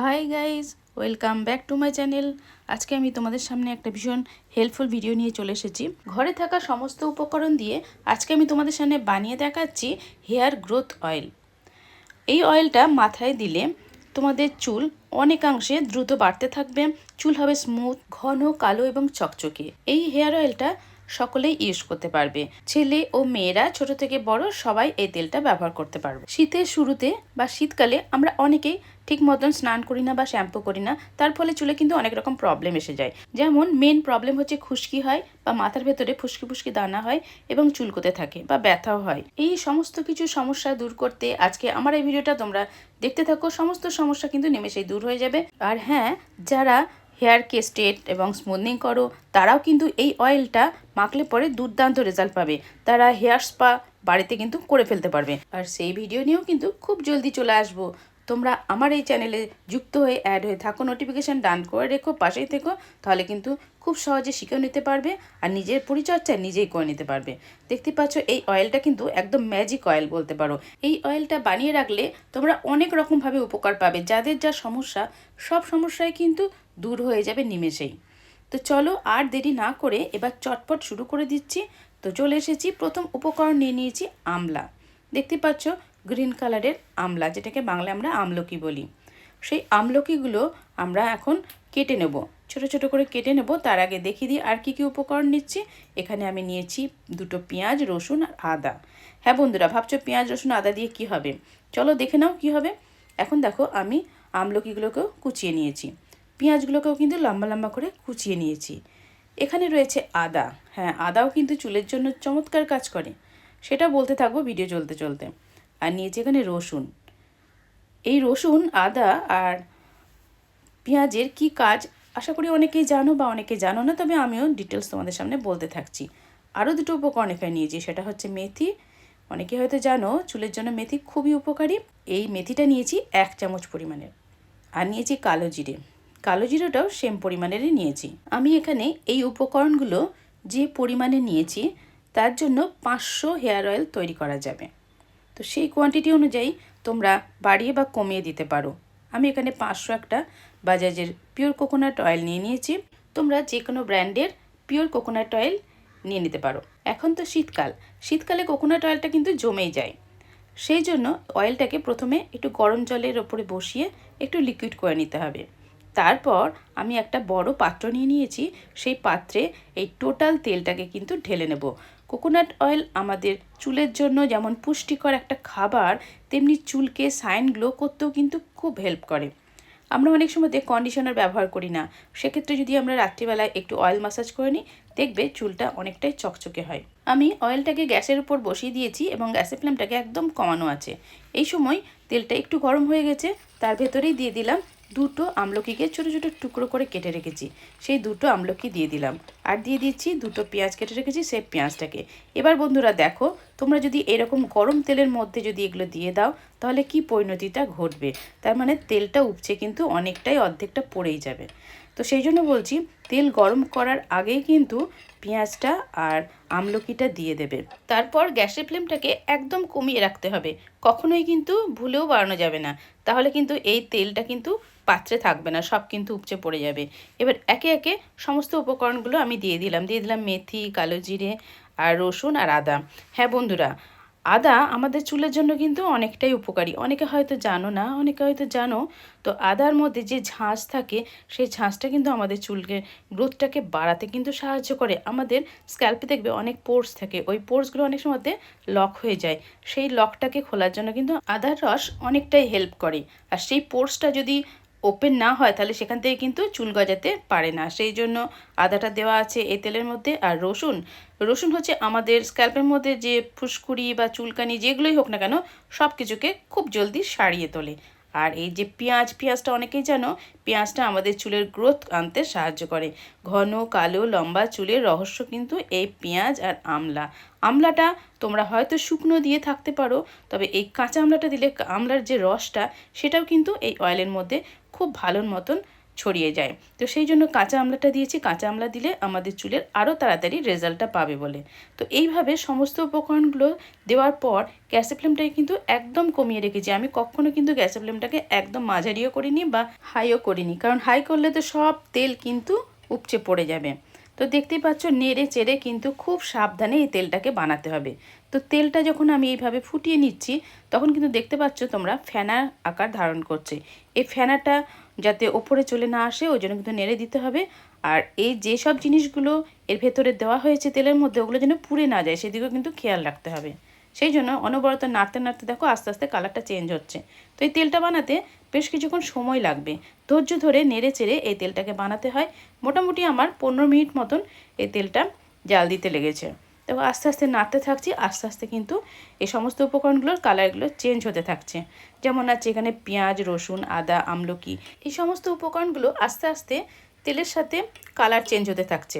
Hi guys welcome back to my channel আজকে আমি তোমাদের সামনে একটা ভীষণ হেল্পফুল ভিডিও নিয়ে চলে এসেছি। ঘরে থাকা সমস্ত উপকরণ দিয়ে আজকে আমি তোমাদের সামনে বানিয়ে দেখাচ্ছি হেয়ার গ্রোথ অয়েল এই অয়েলটা মাথায় দিলে তোমাদের চুল অনেকাংশে দ্রুত বাড়তে থাকবে। চুল হবে স্মুথ ঘন, কালো এবং চকচকে। এই হেয়ার অয়েলটা সকলেই ইউজ করতে পারবে। ছেলে ও মেয়েরা ছোট থেকে বড় সবাই এই তেলটা ব্যবহার করতে পারবে। শীতের শুরুতে বা শীতকালে আমরা অনেকেই ঠিক মতন স্নান করি না বা শ্যাম্পু করি না, তার ফলে চুলে কিন্তু অনেক রকম প্রবলেম এসে যায়। যেমন মেন প্রবলেম হচ্ছে খুশকি হয় বা মাথার ভেতরে ফুসকি ফুসকি দানা হয় এবং চুলকোতে থাকে বা ব্যথাও হয়। এই সমস্ত কিছু সমস্যা দূর করতে আজকে আমার এই ভিডিওটা তোমরা দেখতে থাকো। সমস্ত সমস্যা কিন্তু নেমেষেই দূর হয়ে যাবে। আর হ্যাঁ যারা হেয়ারকে স্ট্রেট এবং স্মুথনিং করো, তারাও কিন্তু এই অয়েলটা মাখলে পরে দুর্দান্ত রেজাল্ট পাবে। তারা হেয়ার স্পা বাড়িতে কিন্তু করে ফেলতে পারবে। আর সেই ভিডিও নিয়েও কিন্তু খুব জলদি চলে আসব। তোমরা আমার এই চ্যানেলে যুক্ত হয়ে অ্যাড হয়ে থাকো নোটিফিকেশান ডান করে রেখো, পাশেই থেকো, তাহলে কিন্তু খুব সহজে শিখেও নিতে পারবে আর নিজের পরিচর্যা নিজেই করে নিতে পারবে। দেখতে পাচ্ছ, এই অয়েলটা কিন্তু একদম ম্যাজিক অয়েল বলতে পারো। এই অয়েলটা বানিয়ে রাখলে তোমরা অনেক রকমভাবে উপকার পাবে। যাদের যা সমস্যা, সব সমস্যায় কিন্তু দূর হয়ে যাবে নিমেষেই। তো চলো আর দেরি না করে এবার চটপট শুরু করে দিচ্ছি। তো চলে এসেছি, প্রথম উপকরণ নিয়ে নিয়েছি আমলা। দেখতে পাচ্ছ গ্রিন কালারের আমলা, যেটাকে বাংলায় আমরা আমলকি বলি। সেই আমলকিগুলো আমরা এখন কেটে নেব। ছোট ছোট করে কেটে নেব। তার আগে দেখিয়ে দিই আর কি কি উপকরণ নিচ্ছি। এখানে আমি নিয়েছি দুটো পেঁয়াজ, রসুন আর আদা। হ্যাঁ বন্ধুরা, ভাবছ পেঁয়াজ, রসুন, আদা দিয়ে কি হবে? চলো দেখে নাও কি হবে। এখন দেখো আমি আমলকিগুলোকেও কুচিয়ে নিয়েছি। পেঁয়াজগুলোকেও কিন্তু লম্বা লম্বা করে কুচিয়ে নিয়েছি। এখানে রয়েছে আদা। হ্যাঁ আদাও কিন্তু চুলের জন্য চমৎকার কাজ করে। সেটা বলতে থাকব ভিডিও চলতে চলতে। আর নিয়েছি এখানে রসুন। এই রসুন, আদা আর পেঁয়াজের কি কাজ? আশা করি অনেকেই জানো বা অনেকে জানো না, তবে আমিও ডিটেলস তোমাদের সামনে বলতে থাকছি। আরও দুটো উপকরণ এখানে নিয়েছি, সেটা হচ্ছে মেথি। অনেকে হয়তো জানো, চুলের জন্য মেথি খুবই উপকারী। এই মেথিটা নিয়েছি এক চামচ পরিমাণের। আর নিয়েছি কালো জিরে। কালো জিরেটাও সেম পরিমাণেরই নিয়েছি। আমি এখানে এই উপকরণগুলো যে পরিমাণে নিয়েছি, তার জন্য পাঁচশো হেয়ার অয়েল তৈরি করা যাবে। তো সেই কোয়ান্টিটি অনুযায়ী তোমরা বাড়িয়ে বা কমিয়ে দিতে পারো। আমি এখানে পাঁচশো একটা বাজাজের পিওর কোকোনাট অয়েল নিয়ে নিয়েছি। তোমরা যে কোনো ব্র্যান্ডের পিওর কোকোনাট অয়েল নিয়ে নিতে পারো। এখন তো শীতকাল। শীতকালে কোকোনাট অয়েলটা কিন্তু জমেই যায়। সেই জন্য অয়েলটাকে প্রথমে একটু গরম জলের ওপরে বসিয়ে একটু লিকুইড করে নিতে হবে। তারপর আমি একটা বড় পাত্র নিয়ে নিয়েছি। সেই পাত্রে এই টোটাল তেলটাকে কিন্তু ঢেলে নেব। কোকোনাট অয়েল আমাদের চুলের জন্য যেমন পুষ্টিকর একটা খাবার, তেমনি চুলকে সাইন গ্লো করতেও কিন্তু খুব হেল্প করে। আমরা অনেক সময় কন্ডিশনার ব্যবহার করি না। সেক্ষেত্রে যদি আমরা রাত্রিবেলায় একটু অয়েল মাসাজ করে নিই, দেখবে চুলটা অনেকটাই চকচকে হয়। আমি অয়েলটাকে গ্যাসের উপর বসিয়ে দিয়েছি এবং গ্যাসের ফ্লেমটাকে একদম কমানো আছে। এই সময় তেলটা একটু গরম হয়ে গেছে, তার ভেতরেই দিয়ে দিলাম দুটো আমলকিকে ছোটো ছোটো টুকরো করে কেটে রেখেছি। সেই দুটো আমলকি দিয়ে দিলাম। আর দিয়ে দিচ্ছি দুটো পেঁয়াজ কেটে রেখেছি সেই পেঁয়াজটাকে। এবার বন্ধুরা দেখো, তোমরা যদি এরকম গরম তেলের মধ্যে যদি এগুলো দিয়ে দাও, তাহলে কি পরিণতিটা ঘটবে? তার মানে তেলটা উপচে কিন্তু অনেকটাই অর্ধেকটা পড়েই যাবে। তো সেই জন্য বলছি, তেল গরম করার আগেই কিন্তু পেঁয়াজটা আর আমলকিটা দিয়ে দেবে। তারপর গ্যাসের ফ্লেমটাকে একদম কমিয়ে রাখতে হবে। কখনোই কিন্তু ভুলেও বাড়ানো যাবে না। তাহলে কিন্তু এই তেলটা কিন্তু পাত্রে থাকবে না, সব কিন্তু উপচে পড়ে যাবে। এবার একে একে সমস্ত উপকরণগুলো আমি দিয়ে দিলাম। দিয়ে দিলাম মেথি, কালো জিরে আর রসুন আর আদা। হ্যাঁ বন্ধুরা, আদা আমাদের চুলের জন্য কিন্তু অনেকটাই উপকারী। অনেকে হয়তো জানো না, অনেকে হয়তো জানো, তো আদার মধ্যে যে ঝাঁস থাকে, সেই ঝাঁসটা কিন্তু আমাদের চুলকে, গ্রোথটাকে বাড়াতে কিন্তু সাহায্য করে। আমাদের স্ক্যাল্পে দেখবে অনেক পোর্স থাকে, ওই পোর্সগুলো অনেক সময়তে লক হয়ে যায়। সেই লকটাকে খোলার জন্য কিন্তু আদার রস অনেকটাই হেল্প করে। আর সেই পোর্সটা যদি ওপেন না হয়, তাহলে সেখান থেকে কিন্তু চুল গজাতে পারে না। সেই জন্য আদাটা দেওয়া আছে এই তেলের মধ্যে। আর রসুন রসুন হচ্ছে আমাদের স্ক্যাল্পের মধ্যে যে ফুসকুড়ি বা চুলকানি যেগুলোই হোক না কেন সব কিছুকে খুব জলদি সারিয়ে তোলে। আর এই যে পেঁয়াজ, পেঁয়াজটা অনেকেই জানো, পেঁয়াজটা আমাদের চুলের গ্রোথ আনতে সাহায্য করে। ঘন, কালো, লম্বা চুলের রহস্য কিন্তু এই পেঁয়াজ আর আমলা। আমলাটা তোমরা হয়তো শুকনো দিয়ে থাকতে পারো, তবে এই কাঁচা আমলাটা দিলে আমলার যে রসটা, সেটাও কিন্তু এই অয়েলের মধ্যে খুব ভালোর মতন ছড়িয়ে যায়। তো সেই জন্য কাঁচা আমলাটা দিয়েছি। কাঁচা আমলা দিলে আমাদের চুলের আরও তাড়াতাড়ি রেজাল্টটা পাবে বলে। তো এইভাবে সমস্ত উপকরণগুলো দেওয়ার পর গ্যাসের ফ্লেমটাকে কিন্তু একদম কমিয়ে রেখেছি। আমি কখনো কিন্তু গ্যাসের ফ্লেমটাকে একদম মাঝারিও করিনি বা হাইও করিনি। কারণ হাই করলে তো সব তেল কিন্তু উপচে পড়ে যাবে। তো দেখতেই পাচ্ছ, নেড়ে চেড়ে কিন্তু খুব সাবধানে এই তেলটাকে বানাতে হবে। তো তেলটা যখন আমি এইভাবে ফুটিয়ে নিচ্ছি, তখন কিন্তু দেখতে পাচ্ছ তোমরা ফেনার আকার ধারণ করছে। এই ফেনাটা যাতে ওপরে চলে না আসে, ওই জন্য কিন্তু নেড়ে দিতে হবে। আর এই যেসব জিনিসগুলো এর ভেতরে দেওয়া হয়েছে তেলের মধ্যে, ওগুলো যেন পুড়ে না যায়, সেদিকেও কিন্তু খেয়াল রাখতে হবে। সেই জন্য অনবরত নাড়তে নাড়তে দেখো, আস্তে আস্তে কালারটা চেঞ্জ হচ্ছে। তো এই তেলটা বানাতে বেশ কিছুক্ষণ সময় লাগবে। ধৈর্য ধরে নেড়ে চেড়ে এই তেলটাকে বানাতে হয়। মোটামুটি আমার পনেরো মিনিট মতন এই তেলটা জাল দিতে লেগেছে। তো আস্তে আস্তে নাড়তে থাকছি, আস্তে আস্তে কিন্তু এই সমস্ত উপকরণগুলোর কালারগুলো চেঞ্জ হতে থাকছে। যেমন আছে এখানে পেঁয়াজ, রসুন, আদা, আমলকি, এই সমস্ত উপকরণগুলো আস্তে আস্তে তেলের সাথে কালার চেঞ্জ হতে থাকছে।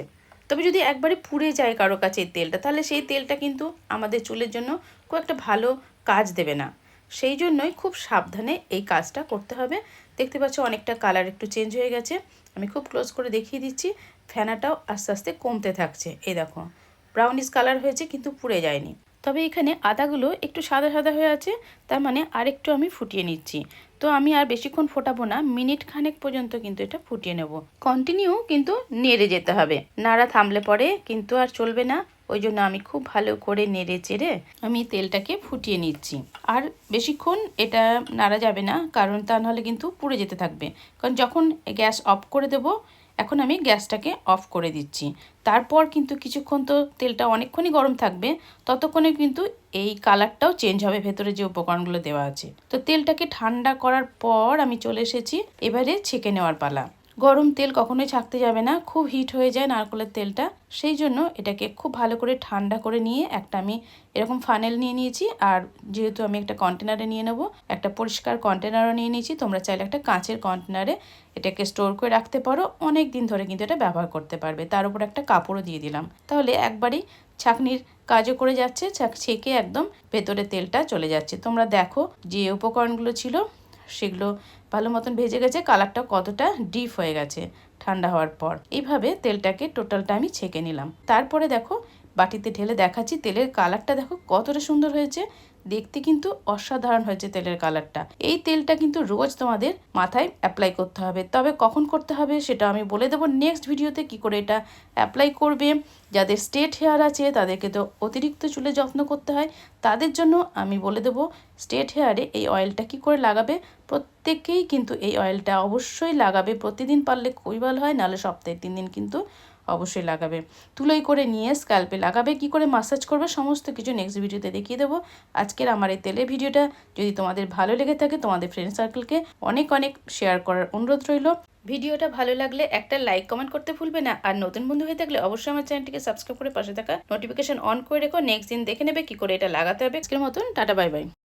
তবে যদি একবারে পুড়ে যায় কারও কাছে এই তেলটা, তাহলে সেই তেলটা কিন্তু আমাদের চুলের জন্য খুব একটা ভালো কাজ দেবে না। সেই জন্যই খুব সাবধানে এই কাজটা করতে হবে। দেখতে পাচ্ছ অনেকটা কালার একটু চেঞ্জ হয়ে গেছে। আমি খুব ক্লোজ করে দেখিয়ে দিচ্ছি। ফেনাটাও আস্তে আস্তে কমতে থাকছে। এই দেখো। ব্রাউনিশ কালার হয়েছে, কিন্তু পুড়ে যায়নি। তবে এখানে আদাগুলো একটু সাদা সাদা হয়ে আছে, তার মানে আরেকটু আমি ফুটিয়ে নিচ্ছি। তো আমি আর বেশিক্ষণ ফোটাবো না, মিনিট খানেক পর্যন্ত কিন্তু এটা ফুটিয়ে নেব। কন্টিনিউ কিন্তু নেড়ে যেতে হবে। নাড়া থামলে পরে কিন্তু আর চলবে না, ওই জন্য আমি খুব ভালো করে নেড়ে চেড়ে আমি তেলটাকে ফুটিয়ে নিচ্ছি। আর বেশিক্ষণ এটা নাড়া যাবে না, কারণ তা নাহলে কিন্তু পুড়ে যেতে থাকবে। কারণ যখন গ্যাস অফ করে দেব এখন আমি গ্যাসটাকে অফ করে দিচ্ছি। তারপর কিন্তু কিছুক্ষণ তো তেলটা অনেকক্ষণই গরম থাকবে, ততক্ষণে কিন্তু এই কালারটাও চেঞ্জ হবে, ভেতরে যে উপকরণগুলো দেওয়া আছে। তো তেলটাকে ঠান্ডা করার পর আমি চলে এসেছি, এবারে ছেঁকে নেওয়ার পালা। গরম তেল কখনোই ছাকতে যাবে না, খুব হিট হয়ে যায় নারকলের তেলটা। সেই জন্য এটাকে খুব ভালো করে ঠান্ডা করে নিয়ে একটা আমি এরকম ফানেল নিয়ে নিয়েছি, আর যেহেতু আমি একটা কন্টেনারে নিয়ে নেব, একটা পরিষ্কার কন্টেনারও নিয়ে নিয়েছি, তোমরা চাইলে একটা কাঁচের কন্টেনারে এটাকে স্টোর করে রাখতে পারো। অনেক দিন ধরে কিন্তু এটা ব্যবহার করতে পারবে। তার উপর একটা কাপড়ও দিয়ে দিলাম। তাহলে একবারই ছাকনির কাজও করে যাচ্ছে ছাক একদম ভেতরে তেলটা চলে যাচ্ছে। তোমরা দেখো যে উপকরণগুলো ছিল সেগুলো ভালো মতন ভেজে গেছে কালারটা কতটা ডিপ হয়ে গেছে ঠান্ডা হওয়ার পর। এইভাবে তেলটাকে টোটালটা আমি ছেঁকে নিলাম। তারপরে দেখো বাটিতে ঢেলে দেখাচ্ছি তেলের কালারটা। দেখো কতটা সুন্দর হয়েছে। দেখতে কিন্তু অসাধারণ হয়েছে তেলের কালারটা। এই তেলটা কিন্তু রোজ তোমাদের মাথায় অ্যাপ্লাই করতে হবে। তবে কখন করতে হবে সেটা আমি বলে দেবো নেক্সট ভিডিওতে কি করে এটা অ্যাপ্লাই করবে। যাদের স্টেট হেয়ার আছে তাদেরকে তো অতিরিক্ত চুলে যত্ন করতে হয়। তাদের জন্য আমি বলে দেবো স্টেট হেয়ারে এই অয়েলটা কি করে লাগাবে। প্রত্যেকেই কিন্তু এই অয়েলটা অবশ্যই লাগাবে। প্রতিদিন পারলে খুবই ভালো হয়, নাহলে সপ্তাহে তিন দিন কিন্তু অবশ্যই লাগাবে। তুলোই করে নিয়ে স্ক্যাল্পে লাগাবে, কি করে মাসাজ করবে, সমস্ত কিছু নেক্সট ভিডিওতে দেখিয়ে দেবো। আজকের আমার এই তেলের ভিডিওটা যদি তোমাদের ভালো লেগে থাকে, তোমাদের ফ্রেন্ড সার্কেলকে অনেক অনেক শেয়ার করার অনুরোধ রইল। ভিডিওটা ভালো লাগলে একটা লাইক কমেন্ট করতে ভুলবে না, আর নতুন বন্ধু হয়ে থাকলে অবশ্যই আমার চ্যানেলটিকে সাবস্ক্রাইব করে পাশে থাকা নোটিফিকেশন অন করে রেখো। নেক্সট দিন দেখে নেবে কি করে এটা লাগাতে হবে। আজকের মতন, টাটা বাই বাই